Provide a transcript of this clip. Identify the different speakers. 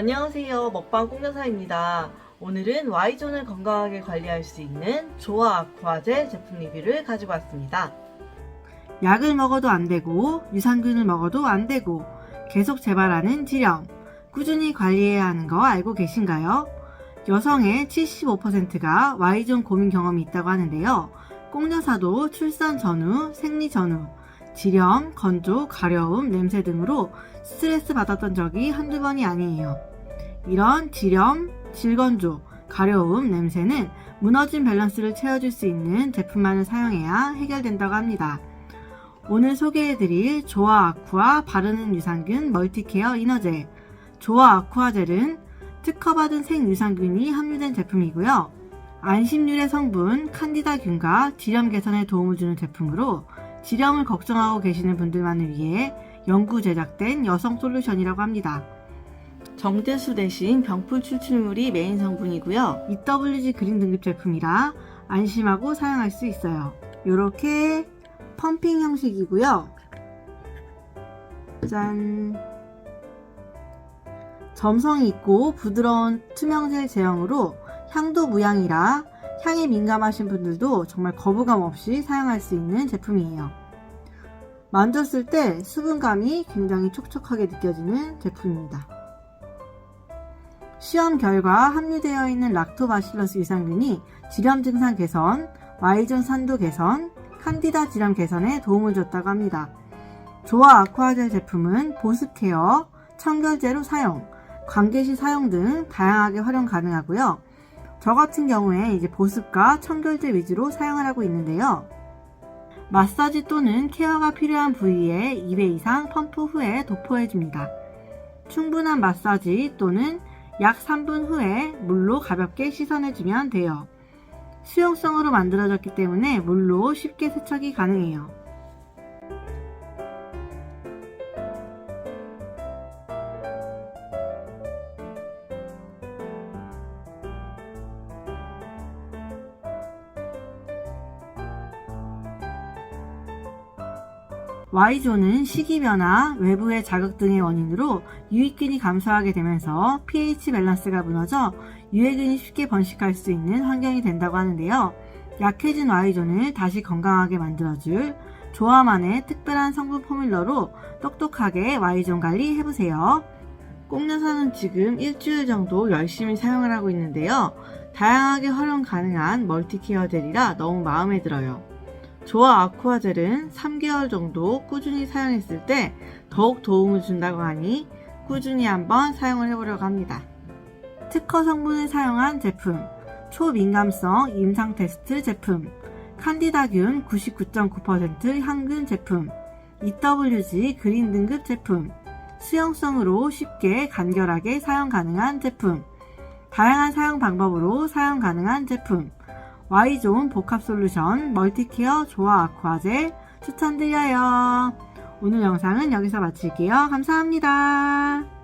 Speaker 1: 안녕하세요. 먹방 꽁여사입니다. 오늘은 Y존을 건강하게 관리할 수 있는 조아 아쿠아젤 제품 리뷰를 가지고 왔습니다.
Speaker 2: 약을 먹어도 안 되고 유산균을 먹어도 안 되고 계속 재발하는 질염 꾸준히 관리해야 하는 거 알고 계신가요? 여성의 75%가 Y존 고민 경험이 있다고 하는데요. 꽁여사도 출산 전후, 생리 전후, 질염, 건조, 가려움, 냄새 등으로 스트레스 받았던 적이 한두 번이 아니에요. 이런 질염, 질건조, 가려움, 냄새는 무너진 밸런스를 채워줄 수 있는 제품만을 사용해야 해결된다고 합니다. 오늘 소개해드릴 조아 아쿠아 바르는 유산균 멀티케어 이너젤 조아 아쿠아 젤은 특허받은 생유산균이 함유된 제품이고요. 안심유래 성분 칸디다균과 질염 개선에 도움을 주는 제품으로 질염을 걱정하고 계시는 분들만을 위해 연구 제작된 여성 솔루션이라고 합니다.
Speaker 1: 정제수 대신 병풀 추출물이 메인 성분이고요.
Speaker 2: EWG 그린 등급 제품이라 안심하고 사용할 수 있어요. 이렇게 펌핑 형식이고요. 짠. 점성이 있고 부드러운 투명젤 제형으로 향도 무향이라 향에 민감하신 분들도 정말 거부감 없이 사용할 수 있는 제품이에요. 만졌을 때 수분감이 굉장히 촉촉하게 느껴지는 제품입니다. 시험 결과 함유되어 있는 락토바실러스 유산균이 질염 증상 개선, Y존 산도 개선, 칸디다 질염 개선에 도움을 줬다고 합니다. 조아 아쿠아젤 제품은 보습 케어, 청결제로 사용, 관계 시 사용 등 다양하게 활용 가능하고요. 저 같은 경우에 이제 보습과 청결제 위주로 사용을 하고 있는데요. 마사지 또는 케어가 필요한 부위에 2회 이상 펌프 후에 도포해줍니다. 충분한 마사지 또는 약 3분 후에 물로 가볍게 씻어내주면 돼요. 수용성으로 만들어졌기 때문에 물로 쉽게 세척이 가능해요. Y존은 식이변화, 외부의 자극 등의 원인으로 유익균이 감소하게 되면서 pH 밸런스가 무너져 유해균이 쉽게 번식할 수 있는 환경이 된다고 하는데요. 약해진 Y존을 다시 건강하게 만들어줄 조화만의 특별한 성분 포뮬러로 똑똑하게 Y존 관리 해보세요.
Speaker 1: 꽁여사는 지금 일주일 정도 열심히 사용을 하고 있는데요. 다양하게 활용 가능한 멀티케어 젤이라 너무 마음에 들어요. 조아 아쿠아젤은 3개월 정도 꾸준히 사용했을 때 더욱 도움을 준다고 하니 꾸준히 한번 사용을 해보려고 합니다.
Speaker 2: 특허 성분을 사용한 제품, 초민감성 임상 테스트 제품, 칸디다균 99.9% 향균 제품, EWG 그린 등급 제품, 수용성으로 쉽게 간결하게 사용 가능한 제품, 다양한 사용 방법으로 사용 가능한 제품, Y존 복합 솔루션 멀티케어 조아 아쿠아젤 추천드려요. 오늘 영상은 여기서 마칠게요. 감사합니다.